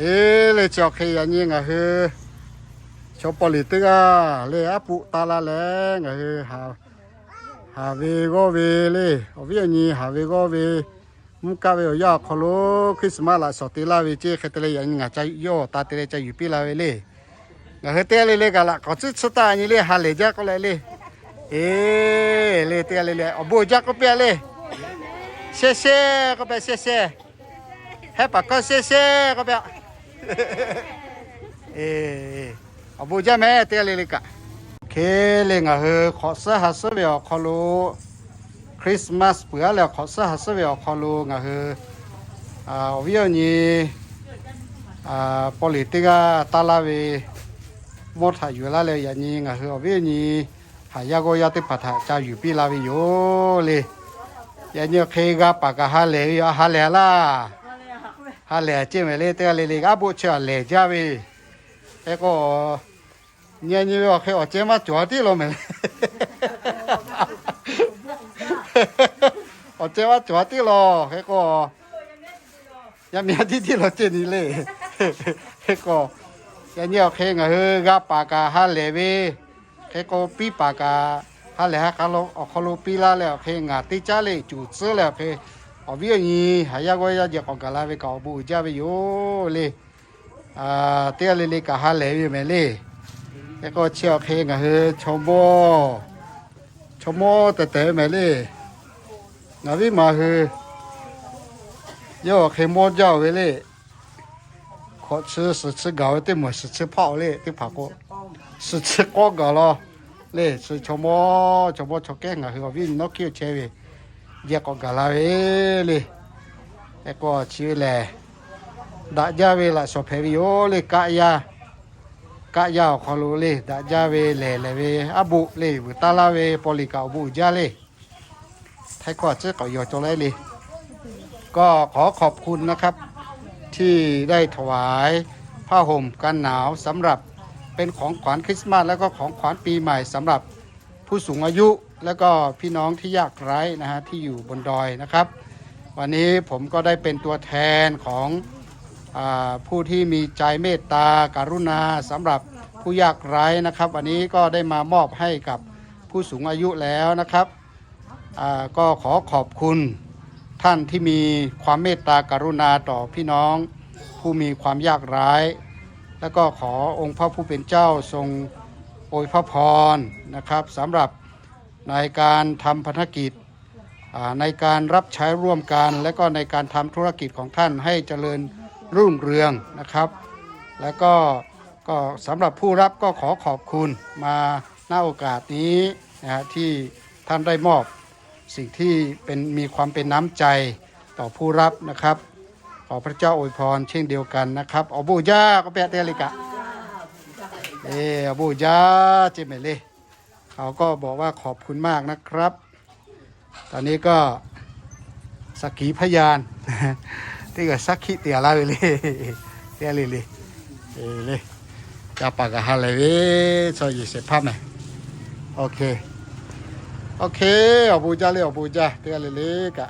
เอเลยจอกเฮียนี่ไงเฮ้ชอบปลิตึกอะเลยอะปุตาละแรงเฮ้หาหาเวก็เวเลยเอาเวียนี่หาเวก็เวมุกาเวอยากขลุคริสต์มาสละสติลาเวเจคเตเลยยังไงใจโย่อตาเตเลยใจอยู่ปีลาเวเลยงเฮเตเลยเลยกันละก็ชุดสตานี่เลยฮาเลยจักก็เลยเลยเอเลยเตเลยเลยเอาโบจักก็เปียเลยเซ่เซ่ก็ไปเซ่เซ่ให้ปากก็เซ่เซก็ไป เออบูจ้าแม่เตะเลยกะเคเลงอะเฮอขอเสหัสเบียวขอรู้คริสต์มาสเปือแล้วขอเสหัสเบียวขอรู้อะเฮออ่าวิญญาณอ่า politica ตาลาวีมดหาอยู่ละเลยอย่างนี้อะเฮอวิญญาณหายากอยาติปัฏฐาจะอยู่ปีลาวิโยเลยอย่างนี้เคกะปากะฮาเลยอฮาเลล่ะ ยอเจมาจอดีลเอก็ยังมีที่ที่เราเจนี่เลยเอก็ยันยเคงเฮกปากาฮาเลวีเอก็ปีปากาฮาเลฮะคาลูคาลูปีลาแล้วเขาเงาติจ้าเลยจูดซื้อแล้วเพ ha le ha kalo o kholo pila le phe nga ti cha le chu tsu le phe o bi ni ha ya go ya je ko ga la be ka bu ja be yo le a te le le ka ha le bi me le e ko chi o phe nga he cho mo cho mo te te เยก็กาลาเวลยเอก็ชิวเลยดาจาเวละสอบเฮวิโอเลกะยากะยาขอรู้เลยดาจาเวเลเลเวอบุเลยบุตาลาเวปลิกาบุจาเลยท้ายก็จะก็ยอจงได้เลยก็ขอขอบคุณนะครับ ที่ได้ถวายผ้าห่มกันหนาวสำหรับเป็นของขวัญคริสต์มาสแล้วก็ของขวัญปีใหม่สำหรับ ผู้สูงอายุแล้วก็พี่น้องที่ยากไร้นะฮะที่อยู่บนดอยนะครับ วันนี้ผมก็ได้เป็นตัวแทนของอผู้ที่มีใจเมตตาการุณาสำหรับผู้ยากไร้นะครับ วันนี้ก็ได้มามอบให้กับผู้สูงอายุแล้วนะครับก็ขอขอบคุณท่านที่มีความเมตตาการุณาต่อพี่น้อง ผู้มีความยากไร้แล้วก็ขอองค์พระผู้เป็นเจ้าทรง โอวยพระพรนะครับสำหรับในการทำพันธกิจในการรับใช้ร่วมกัน และก็ในการทำธุรกิจของท่านให้เจริญรุ่งเรืองนะครับ แล้วก็ก็สำหรับผู้รับก็ขอขอบคุณมาณโอกาสนี้นะฮะที่ท่านได้มอบสิ่งที่เป็นมีความเป็นน้ำใจต่อผู้รับนะครับ ขอพระเจ้าอวยพรเช่นเดียวกันนะครับอบูญาก็แปะเตลิกะ เอออบูญาเจเมเลเขาก็บอกว่าขอบคุณมากนะครับ ตอนนี้ก็สักขีพยานที่ก็สักขีเตียลาเลยเตียเลยเลยเออเลยจะปากกะฮาเลยเว้ยซอยยี่สิบพันไหมโอเค โอเคอบูญาเลยอบูญาเตียเลยเลยกะ